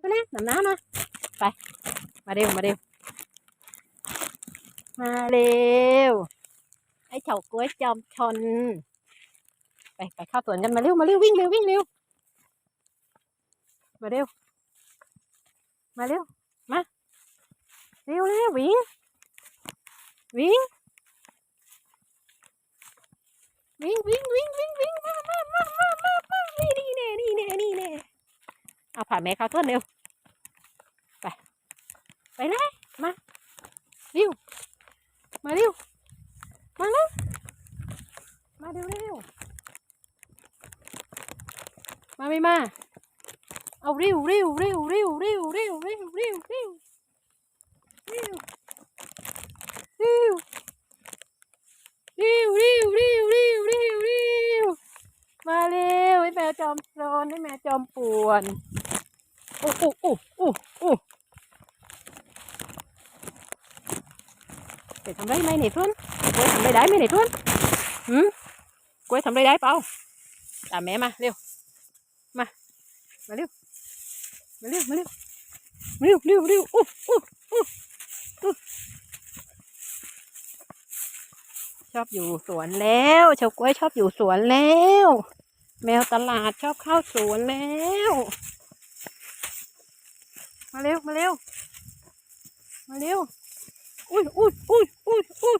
ไปเล่นน้ำน้ำมาไป มาเร็ว มาเร็ว มาเร็ว ไอ้เฉาก้วยจอมชน ไปไปเข้าสวนกันมาเร็ว มาเร็ว วิ่งเร็ว วิ่งเร็ว มาเร็ว มาเร็ว มา เร็วเร็ววิ่ง วิ่ง วิ่งวิ่งวิ่งวิ่งวิ่งมามามามามามานี่นี่แน่นี่แน่นี่แน่ เอาผ่าแม่เขาต้นเร็ว ไป ไปเลยมาเร็วมาเร็วมาเร็วมาเร็วเร็วมาไม่มา เอาเร็วเร็วเร็วเร็วเร็วเร็วเร็วเร็วเร็วเร็วเร็วเร็วเร็วเร็วเร็วเร็วเร็วมาเร็วไอ้แมวจอมโซนไอ้แมวจอมป่วน โอ้โอ้โอ้โอ้โอ้จะทำไรไหมเนี่ยทุนกล้วยทำไรได้ไหมเนี่ยทุนหืมกล้วยทำไรได้เปล่าตามแม่มาเร็ว มา มาเร็ว มาเร็ว มาเร็ว มาเร็วเร็วเร็วอู้อู้อู้อู้ชอบอยู่สวนแล้วเฉากล้วยชอบอยู่สวนแล้ว แมวตลาดชอบเข้าสวนแล้ว มาเร็ว มาเร็ว มาเร็ว อุ้ยอุ้ยอุ้ยอุ้ยอุ้ย